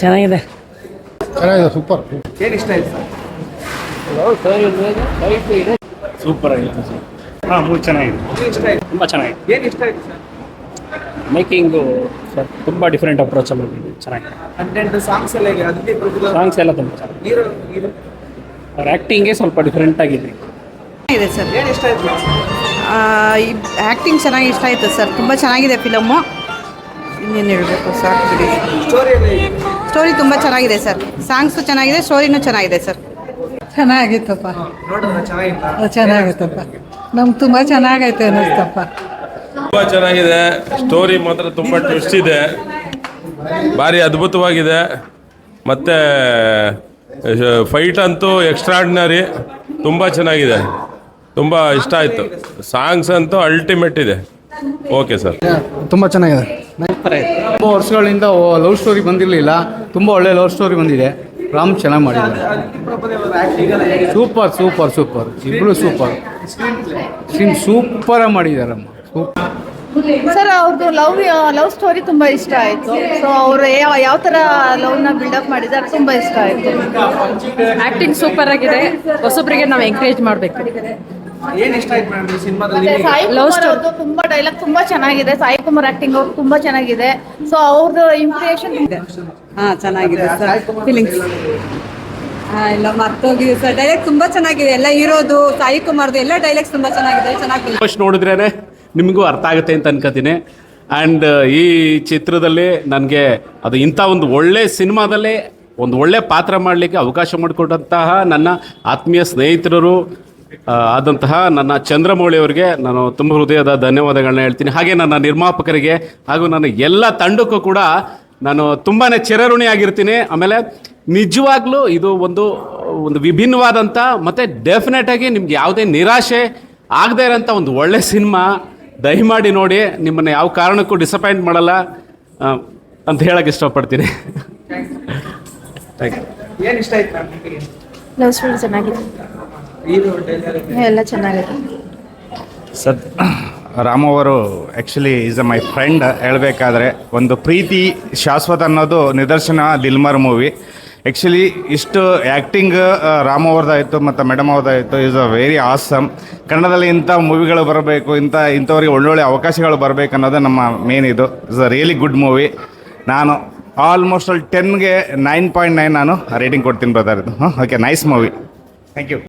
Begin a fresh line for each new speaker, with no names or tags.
ಚೆನ್ನಾಗಿದೆ.
ಚೆನ್ನಾಗಿದೆ ಸೂಪರ್.
ಏನು ಇಷ್ಟ ಆಯ್ತು ಸರ್?
ಸೂಪರ್ ಆಗಿದೆ ಹಾಂ ಮೂವಿ ಚೆನ್ನಾಗಿದೆ.
ಏನು ಇಷ್ಟ ಆಯ್ತು?
ತುಂಬ ಚೆನ್ನಾಗಿದೆ.
ಏನು ಇಷ್ಟ ಆಯ್ತು ಸರ್?
ಮೇಕಿಂಗು ಸರ್ ತುಂಬ ಡಿಫ್ರೆಂಟ್ ಅಪ್ರೋಚಲ್ಲಿ ಬಂದಿದೆ ಚೆನ್ನಾಗಿದೆ.
ಕಂಟೆಂಟ್ ಸಾಂಗ್ಸ್ ಎಲ್ಲ ಹೇಗೆ? ಅದಕ್ಕೆ ಪ್ರಭುದೇವ
ಸಾಂಗ್ಸ್ ಎಲ್ಲ ತುಂಬ ಚೆನ್ನಾಗಿದೆ.
ಹೀರೋ ಹೀರೋ
ಅವ್ರ ಆ್ಯಕ್ಟಿಂಗೇ ಸ್ವಲ್ಪ ಡಿಫ್ರೆಂಟ್ ಆಗಿದೆ.
ಇದೆ ಸರ್.
ಏನು ಇಷ್ಟ ಆಯ್ತು?
ಆ್ಯಕ್ಟಿಂಗ್ ಚೆನ್ನಾಗಿ ಇಷ್ಟ ಆಯಿತು ಸರ್. ತುಂಬ ಚೆನ್ನಾಗಿದೆ ಫಿಲಮ್ಮು ಇನ್ನೇನು ಹೇಳಬೇಕು? ಸಾಕು ಬಿಡಿ.
ಸ್ಟೋರಿ ಎಲ್ಲ ಹೇಗೆ?
ಸ್ಟೋರಿ ತುಂಬ ಚೆನ್ನಾಗಿದೆ ಸರ್. ಸಾಂಗ್ಸು ಚೆನ್ನಾಗಿದೆ ಸ್ಟೋರಿನೂ ಚೆನ್ನಾಗಿದೆ ಸರ್.
ಚೆನ್ನಾಗಿತ್ತಪ್ಪ. ಚೆನ್ನಾಗಿತ್ತಪ್ಪ. ನಮ್ಗೆ ತುಂಬ ಚೆನ್ನಾಗೈತೆ ಅನ್ನಿಸ್ತಪ್ಪ.
ತುಂಬ ಚೆನ್ನಾಗಿದೆ. ಸ್ಟೋರಿ ಮಾತ್ರ ತುಂಬ ಟ್ವಿಸ್ಟ್ ಇದೆ. ಭಾರಿ ಅದ್ಭುತವಾಗಿದೆ. ಮತ್ತು ಫೈಟ್ ಅಂತೂ ಎಕ್ಸ್ಟ್ರಾರ್ಡಿನರಿ ತುಂಬ ಚೆನ್ನಾಗಿದೆ. ತುಂಬ ಇಷ್ಟ ಆಯಿತು. ಸಾಂಗ್ಸ್ ಅಂತೂ ಅಲ್ಟಿಮೇಟ್ ಇದೆ. ಓಕೆ ಸರ್
ತುಂಬ ಚೆನ್ನಾಗಿದೆ.
ತುಂಬ ವರ್ಷಗಳಿಂದ ಲವ್ ಸ್ಟೋರಿ ಬಂದಿರಲಿಲ್ಲ. ತುಂಬ ಒಳ್ಳೆ ಲವ್ ಸ್ಟೋರಿ ಬಂದಿದೆ. ರಾಮ್ ಚೆನ್ನಾಗಿ ಮಾಡಿದ್ದಾರೆ. ಸೂಪರ್ ಸೂಪರ್ ಸೂಪರ್ ಇಬ್ಬರು ಸೂಪರ್ ಸ್ಕ್ರೀನ್ ಸೂಪರಾಗಿ ಮಾಡಿದ್ದಾರಮ್ಮ ಸೂಪರ್
ಸರ್ ಅವ್ರದ್ದು ಲವ್ ಲವ್ ಸ್ಟೋರಿ ತುಂಬ ಇಷ್ಟ ಆಯಿತು. ಸೊ ಅವರು ಯಾವ ಥರ ಲವ್ನ ಬಿಲ್ಡಪ್ ಮಾಡಿದ್ದಾರೆ ತುಂಬ ಇಷ್ಟ ಆಯಿತು.
ಆ್ಯಕ್ಟಿಂಗ್ ಸೂಪರ್ ಆಗಿದೆ. ಹೊಸೊಬ್ಬರಿಗೆ ನಾವು ಎಂಕರೇಜ್ ಮಾಡಬೇಕು.
ಏನು ಇಷ್ಟ ಆಯ್ತು ಮೇಡಮ್ ಸಿನಿಮಾದಲ್ಲಿ?
ಸಾಯಿ ಕುಮಾರ್ ಅವ್ರದ್ದು ತುಂಬ ಡೈಲಾಗ್ ತುಂಬಾ ಚೆನ್ನಾಗಿದೆ. ಸಾಯಿ ಕುಮಾರ್ ಆಕ್ಟಿಂಗ್ ಅವ್ರು ತುಂಬಾ ಚೆನ್ನಾಗಿದೆ. ಸೊ ಅವ್ರದ್ದು ಇದೆ.
ಹಾ ಚೆನ್ನಾಗಿದೆ ಸರ್ ಫೀಲಿಂಗ್ಸ್
ಎಲ್ಲ ಮರ್ತೋಗಿದೆ ಸರ್ ಡೈರೆಕ್ಟ್ ತುಂಬಾ ಚೆನ್ನಾಗಿದೆ. ಎಲ್ಲ ಇರೋದು ಸಾಯಿ ಕುಮಾರ್ದು ಎಲ್ಲ ಡೈಲಾಗ್ ತುಂಬಾ ಚೆನ್ನಾಗಿದೆ. ಚೆನ್ನಾಗಿ
ಫಸ್ಟ್ ನೋಡಿದ್ರೇ ನಿಮಗೂ ಅರ್ಥ ಆಗುತ್ತೆ ಅಂತ ಅನ್ಕೋತೀನಿ. ಆ್ಯಂಡ್ ಈ ಚಿತ್ರದಲ್ಲಿ ನನಗೆ ಅದು ಇಂಥ ಒಂದು ಒಳ್ಳೆ ಸಿನಿಮಾದಲ್ಲಿ ಒಂದು ಒಳ್ಳೆ ಪಾತ್ರ ಮಾಡಲಿಕ್ಕೆ ಅವಕಾಶ ಮಾಡಿಕೊಟ್ಟಂತಹ ನನ್ನ ಆತ್ಮೀಯ ಸ್ನೇಹಿತರು ಆ, ಆದಂತಹ ನನ್ನ ಚಂದ್ರಮೌಳಿ ಅವರಿಗೆ ನಾನು ತುಂಬ ಹೃದಯದ ಧನ್ಯವಾದಗಳನ್ನ ಹೇಳ್ತೀನಿ. ಹಾಗೆ ನನ್ನ ನಿರ್ಮಾಪಕರಿಗೆ ಹಾಗೂ ನನ್ನ ಎಲ್ಲ ತಂಡಕ್ಕೂ ಕೂಡ ನಾನು ತುಂಬಾ ಚಿರಋಣಿ ಆಗಿರ್ತೀನಿ ಆಮೇಲೆ ನಿಜವಾಗ್ಲೂ ಇದು ಒಂದು ಒಂದು ವಿಭಿನ್ನವಾದಂಥ ಮತ್ತು ಡೆಫಿನೆಟಾಗಿ ನಿಮ್ಗೆ ಯಾವುದೇ ನಿರಾಶೆ ಆಗದೇ ಇರೋಂಥ ಒಂದು ಒಳ್ಳೆ ಸಿನಿಮಾ ದಯಮಾಡಿ ನೋಡಿ. ನಿಮ್ಮನ್ನು ಯಾವ ಕಾರಣಕ್ಕೂ ಡಿಸಪಾಯಿಂಟ್ ಮಾಡಲ್ಲ ಅಂತ ಹೇಳಕ್ಕೆ ಇಷ್ಟಪಡ್ತೀನಿ. ಥ್ಯಾಂಕ್ ಯು
ಏನು ಇಷ್ಟ ಆಯ್ತು
ಲವ್ ಸ್ಟೋರಿ ಚೆನ್ನಾಗಿದೆ. ಎಲ್ಲ ಚೆನ್ನಾಗಿದೆ.
ಸರ್ ರಾಮ್ ಅವರು actually is a my friend ಹೇಳಬೇಕಾದ್ರೆ ಒಂದು ಪ್ರೀತಿ ಶಾಶ್ವತ ಅನ್ನೋದು ನಿದರ್ಶನ ದಿಲ್ಮರ್ ಮೂವಿ ಆ್ಯಕ್ಚುಲಿ ಇಷ್ಟು ಆ್ಯಕ್ಟಿಂಗ್ ರಾಮ್ ಅವ್ರದ್ದಾಯಿತು ಮತ್ತು ಮೇಡಮ್ ಅವ್ರದ್ದಾಯಿತು ಈಸ್ ಅ ವೆರಿ ಆಸಮ್ ಕನ್ನಡದಲ್ಲಿ ಇಂಥ ಮೂವಿಗಳು ಬರಬೇಕು ಇಂಥ ಇಂಥವ್ರಿಗೆ ಒಳ್ಳೊಳ್ಳೆ ಅವಕಾಶಗಳು ಬರಬೇಕು ಅನ್ನೋದು ನಮ್ಮ ಮೇನ್ ಇದು. Is a really good movie ನಾನು ಆಲ್ಮೋಸ್ಟ್ ಅಲ್ಲಿ ಟೆನ್ಗೆ ನೈನ್ ಪಾಯಿಂಟ್ ನೈನ್ ನಾನು ರೇಟಿಂಗ್ ಕೊಡ್ತೀನಿ ಬ್ರದರ್ ಇದು ಹಾಂ okay nice movie thank you